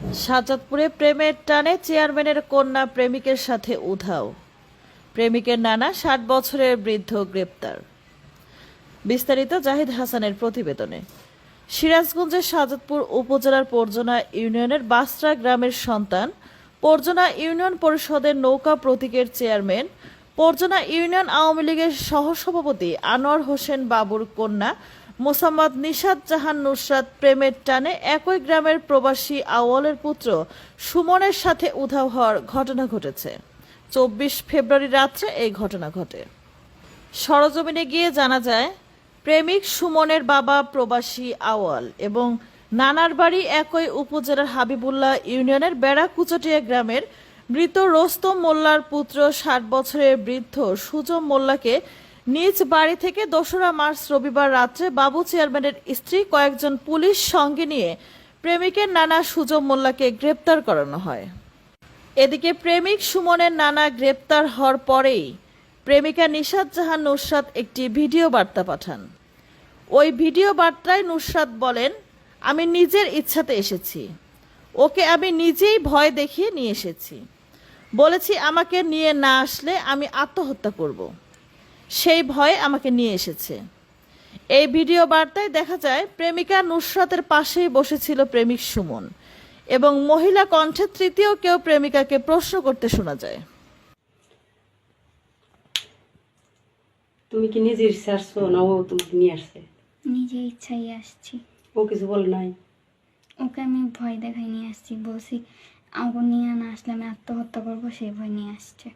সাজাদপুরে প্রেমের টানে চেয়ারম্যানের কন্যা প্রেমিকের সাথে উধাও। প্রেমিকের নানা ষাট বছরের বৃদ্ধ গ্রেপ্তার। বিস্তারিত জাহিদ হাসানের প্রতিবেদনে। সিরাজগঞ্জের সাজাদপুর উপজেলার পরজনা ইউনিয়নের বাসরা গ্রামের সন্তান, পরজনা ইউনিয়ন পরিষদের নৌকা প্রতীকের চেয়ারম্যান, পরজনা ইউনিয়ন আওয়ামী লীগের সহসভাপতি আনোয়ার হোসেন বাবুর কন্যা মোসাম্মদ নিশাদ জাহান নুসরাত প্রেমের টানে একই গ্রামের প্রবাসী আওয়ালের পুত্র সুমনের সাথে উধাও হওয়ার ঘটনা ঘটেছে। চব্বিশ ফেব্রুয়ারি রাত্রে এই ঘটনা ঘটে। সরজমিনে গিয়ে জানা যায়, প্রেমিক সুমনের বাবা প্রবাসী আওয়াল এবং নানার বাড়ি একই উপজেলার হাবিবুল্লাহ ইউনিয়নের বেড়াকুচটিয়া গ্রামের মৃত রোস্তম মোল্লার পুত্র ষাট বছরের বৃদ্ধ সুজম মোল্লাকে নিজ বাড়ি থেকে দোসরা মার্চ রবিবার রাত্রে বাবু চেয়ারম্যানের স্ত্রী, কয়েকজন পুলিশ সঙ্গে নিয়ে প্রেমিকের নানা সুজম মোল্লাকে গ্রেপ্তার করানো হয়। এদিকে প্রেমিক সুমনের নানা গ্রেপ্তার হওয়ার পরেই প্রেমিকা নিশাদ জাহান নুসরাত একটি ভিডিও বার্তা পাঠান। ওই ভিডিও বার্তায় নুসরাত বলেন, আমি নিজের ইচ্ছাতে এসেছি। ওকে আমি নিজেই ভয় দেখিয়ে নিয়ে এসেছি। বলেছি আমাকে নিয়ে না আসলে আমি আত্মহত্যা করব। সেই ভয়ে আমাকে নিয়ে এসেছে। এই ভিডিও বার্তায় দেখা যায় প্রেমিকা নুসরাতের পাশেই বসেছিল প্রেমিক সুমন এবং মহিলা কণ্ঠে তৃতীয় কেউ প্রেমিকাকে প্রশ্ন করতে শোনা যায়। তুমি কি নিজে ইচ্ছা আসছো না ও তোমাকে নিয়ে আসছে? নিজে ইচ্ছাই আসছি। ও কিছু বলে নাই? ওকে আমি ভয় দেখাই নিয়ে আসছি বলছি আমাকে নিয়ে না আসলে আমি আত্মহত্যা করব সেই ভয় নিয়ে আসছে।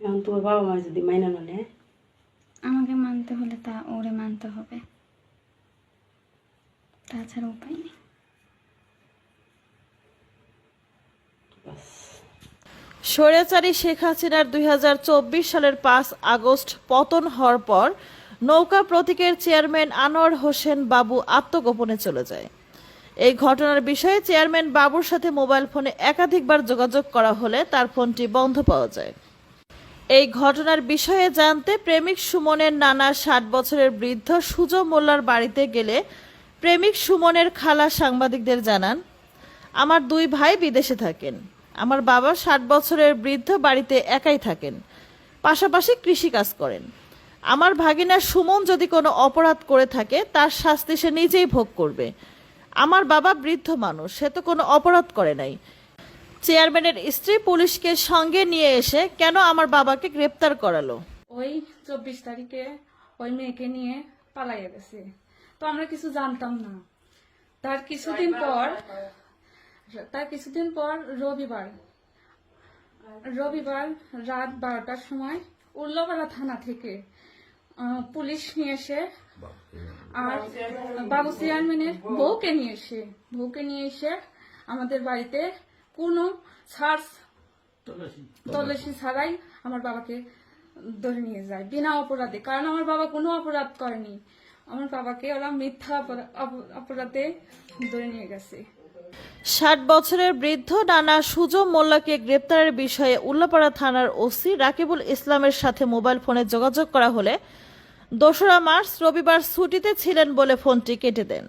এখন তোমার বাবা মা যদি মাইনা না নেয়? আমাকে মানতে হলে তা ওরে মানতে হবে। তাছাড়া উপায় নেই। স্বৈরাচারী শেখ হাসিনার দুই সালের পাঁচ আগস্ট পতন হওয়ার পর নৌকা প্রতীকের চেয়ারম্যান আনোয়ার হোসেন বাবু আত্মগোপনে চলে যায়। এই ঘটনার বিষয়ে চেয়ারম্যান বাবুর সাথে মোবাইল ফোনে একাধিকবার যোগাযোগ করা হলে তার ফোনটি বন্ধ পাওয়া যায়। এই ঘটনার বিষয়ে জানতে প্রেমিক সুমনের নানা ষাট বছরের বৃদ্ধ সুজয় মোল্লার বাড়িতে গেলে প্রেমিক সুমনের খালা সাংবাদিকদের জানান, আমার দুই ভাই বিদেশে থাকেন। আমার বাবা ষাট বছরের বৃদ্ধ বাড়িতে একাই থাকেন, পাশাপাশি কৃষি কাজ করেন। আমার ভাগিনা সুমন যদি কোনো অপরাধ করে থাকে, তার শাস্তি সে নিজেই ভোগ করবে। আমার বাবা বৃদ্ধ মানুষ, সে তো কোনো অপরাধ করে নাই। চেয়ারম্যানের স্ত্রী পুলিশকে সঙ্গে নিয়ে এসে কেন আমার বাবাকে গ্রেপ্তার করালো? ওই চব্বিশ তারিখে ওই মেয়েকে নিয়ে পালাইয়া গেছে। তো আমরা কিছু জানতাম না। তার কিছুদিন পর, তার কিছুদিন পর রবিবার রবিবার রাত বারোটার সময় উল্লাপাড়া থানা থেকে পুলিশ নিয়ে এসে আর বাবু চেয়ারম্যানের বউকে নিয়ে এসে, বউকে নিয়ে এসে আমাদের বাড়িতে কোনো সার্চ তল্লাশি। ছাড়াই আমার বাবাকে ধরে নিয়ে যায় বিনা অপরাধে। কারণ আমার বাবা কোনো অপরাধ করেনি। আমার বাবাকে ওরা মিথ্যা অপরাধে ধরে নিয়ে গেছে। ষাট বছরের বৃদ্ধ নানা সুজম মোল্লাকে গ্রেপ্তারের বিষয়ে উল্লাপাড়া থানার ওসি রাকিবুল ইসলামের সাথে মোবাইল ফোনে যোগাযোগ করা হলে দোসরা মার্চ রবিবার ছুটিতে ছিলেন বলে ফোনটি কেটে দেন।